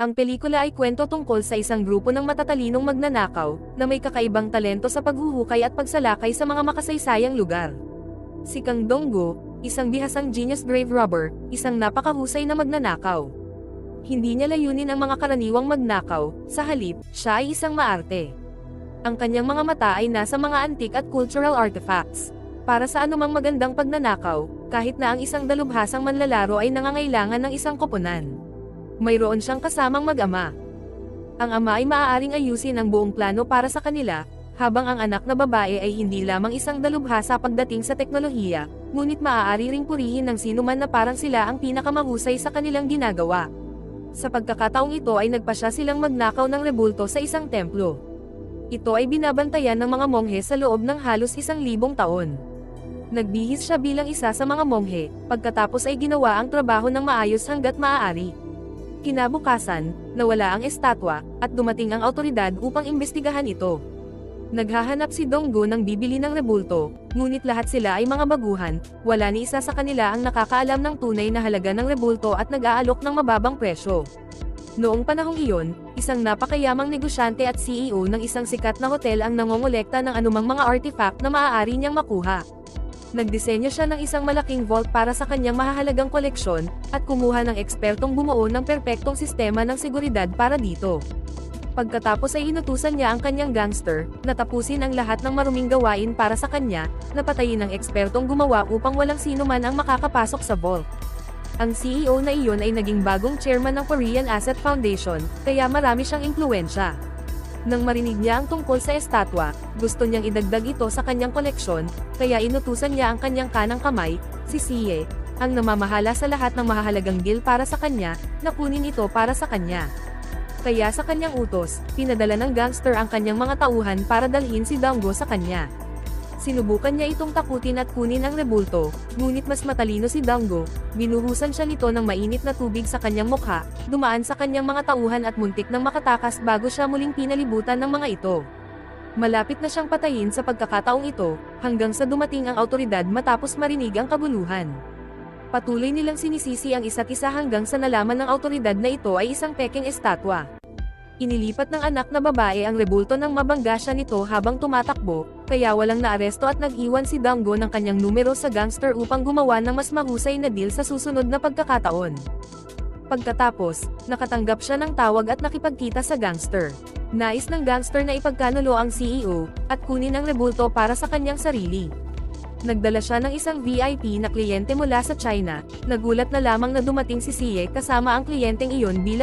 Ang pelikula ay kwento tungkol sa isang grupo ng matatalinong magnanakaw, na may kakaibang talento sa paghuhukay at pagsalakay sa mga makasaysayang lugar. Si Kang Donggo, isang bihasang genius grave robber, isang napakahusay na magnanakaw. Hindi niya layunin ang mga karaniwang magnakaw, sa halip, siya ay isang maarte. Ang kanyang mga mata ay nasa mga antique at cultural artifacts. Para sa anumang magandang pagnanakaw, kahit na ang isang dalubhasang manlalaro ay nangangailangan ng isang koponan. Mayroon siyang kasamang mag-ama. Ang ama ay maaaring ayusin ang buong plano para sa kanila, habang ang anak na babae ay hindi lamang isang dalubhasa pagdating sa teknolohiya, ngunit maaari ring purihin ng sinuman na parang sila ang pinakamahusay sa kanilang ginagawa. Sa pagkakataong ito ay nagpasya silang magnakaw ng rebulto sa isang templo. Ito ay binabantayan ng mga monghe sa loob ng halos isang libong taon. Nagbihis siya bilang isa sa mga monghe, pagkatapos ay ginawa ang trabaho ng maayos hanggat maaari. Kinabukasan, nawala ang estatwa, at dumating ang autoridad upang imbestigahan ito. Naghahanap si Donggo ng bibili ng rebulto, ngunit lahat sila ay mga baguhan, wala ni isa sa kanila ang nakakaalam ng tunay na halaga ng rebulto at nag-aalok ng mababang presyo. Noong panahong iyon, isang napakayamang negosyante at CEO ng isang sikat na hotel ang nangongolekta ng anumang mga artifact na maaari niyang makuha. Nagdisenyo siya ng isang malaking vault para sa kanyang mahahalagang koleksyon, at kumuha ng ekspertong bumuo ng perpektong sistema ng seguridad para dito. Pagkatapos ay inutusan niya ang kanyang gangster, na tapusin ang lahat ng maruming gawain para sa kanya, na patayin ang ekspertong gumawa upang walang sino man ang makakapasok sa vault. Ang CEO na iyon ay naging bagong chairman ng Korean Asset Foundation, kaya marami siyang impluensya. Nang marinig niya ang tungkol sa estatwa, gusto niyang idagdag ito sa kanyang koleksyon, kaya inutusan niya ang kanyang kanang kamay, si Siye, ang namamahala sa lahat ng mahahalagang deal para sa kanya, na kunin ito para sa kanya. Kaya sa kanyang utos, pinadala ng gangster ang kanyang mga tauhan para dalhin si Dango sa kanya. Sinubukan niya itong takutin at kunin ang rebulto, ngunit mas matalino si Dango, binuhusan siya nito ng mainit na tubig sa kanyang mukha, dumaan sa kanyang mga tauhan at muntik ng makatakas bago siya muling pinalibutan ng mga ito. Malapit na siyang patayin sa pagkakataong ito, hanggang sa dumating ang autoridad matapos marinig ang kabuluhan. Patuloy nilang sinisisi ang isa't isa hanggang sa nalaman ng autoridad na ito ay isang peking estatwa. Inilipat ng anak na babae ang rebulto ng mabangga siya nito habang tumatakbo, kaya walang naaresto at nag-iwan si Dango ng kanyang numero sa gangster upang gumawa ng mas mahusay na deal sa susunod na pagkakataon. Pagkatapos, nakatanggap siya ng tawag at nakipagkita sa gangster. Nais ng gangster na ipagkanulo ang CEO, at kunin ang rebulto para sa kanyang sarili. Nagdala siya ng isang VIP na kliyente mula sa China, nagulat na lamang na dumating si Siye kasama ang kliyenteng iyon bilang